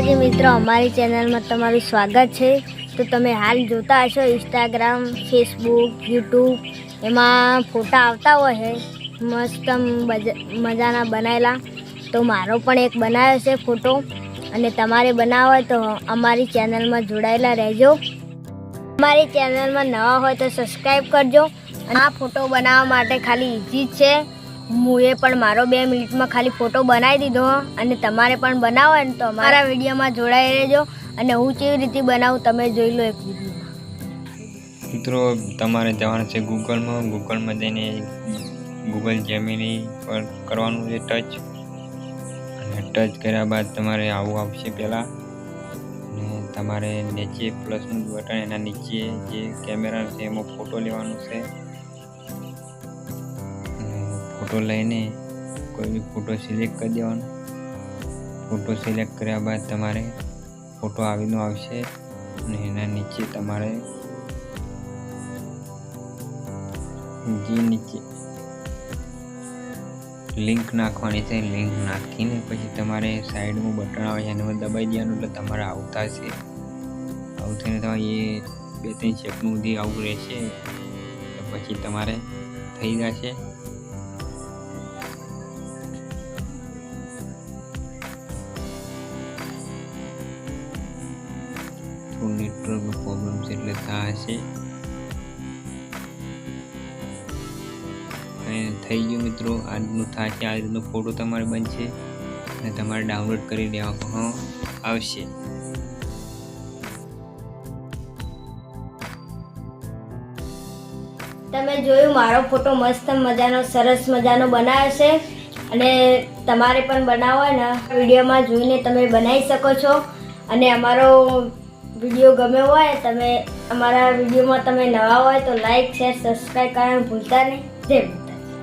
મિત્રો, અમારી ચેનલમાં તમારું સ્વાગત છે. તો તમે હાલ જોતા હશો ઇન્સ્ટાગ્રામ ફેસબુક યુટ્યુબ એમાં ફોટા આવતા હોય છે. મસ્ત મજાના બનાવેલા તો મારો પણ એક બનાવ્યો છે ફોટો. અને તમારે બનાવો તો અમારી ચેનલમાં જોડાયેલા રહેજો. અમારી ચેનલમાં નવા હોય તો સબસ્ક્રાઈબ કરજો. આ ફોટો બનાવવા માટે ખાલી ઇઝી છે. હું એ પણ મારો બે મિનિટમાં ખાલી ફોટો બનાવી દીધો, અને તમારે પણ બનાવો ને તો. અમારા વિડીયોમાં જોડાઈ રહેજો, અને હું કેવી રીતે બનાવું તમે જોઈ લો એક મિત્રો, તમારે જવાનું છે ગૂગલમાં. ગૂગલમાં જઈને ગૂગલ જેમિની પર કરવાનું છે ટચ. અને ટચ કર્યા બાદ તમારે આવું આવશે પહેલાં. અને તમારે નીચે પ્લસનું બટન એના નીચે જે કેમેરા છે એમાં ફોટો લેવાનો છે. ફોટો લઈને કોઈ બી ફોટો સિલેક્ટ કરી દેવાનો. ફોટો સિલેક્ટ કર્યા બાદ તમારે ફોટો આવીનો આવશે અને એના નીચે તમારે જે નીચે લિંક નાખવાની છે લિંક નાખીને પછી તમારે સાઈડમાં બટન આવે છે એનામાં દબાઈ દેવાનું એટલે તમારે આવતા છે આવું થઈને તમારે એ બે ત્રણ સેકન્ડ સુધી આવું રહેશે. પછી તમારે થઈ જશે. થોડું નેટવર્કનો પ્રોબ્લેમ છે એટલે થશે અને થઈ ગયું મિત્રો, આજનું થશે આ રીતનો ફોટો તમારે બનશે. અને તમારે ડાઉનલોડ કરી દેવામાં આવશે. તમે જોયું, મારો ફોટો મસ્ત મજાનો, સરસ મજાનો બનાવ્યો છે અને તમારે પણ બનાવવાના. વિડીયોમાં જોઈને તમે બનાવી શકો છો. અને અમારો વીડિયો ગમ્યો હોય, તમે અમારા વિડીયોમાં તમે નવા હોય તો લાઈક શેર સબસ્ક્રાઈબ કરવાનું ભૂલતા નહીં જય.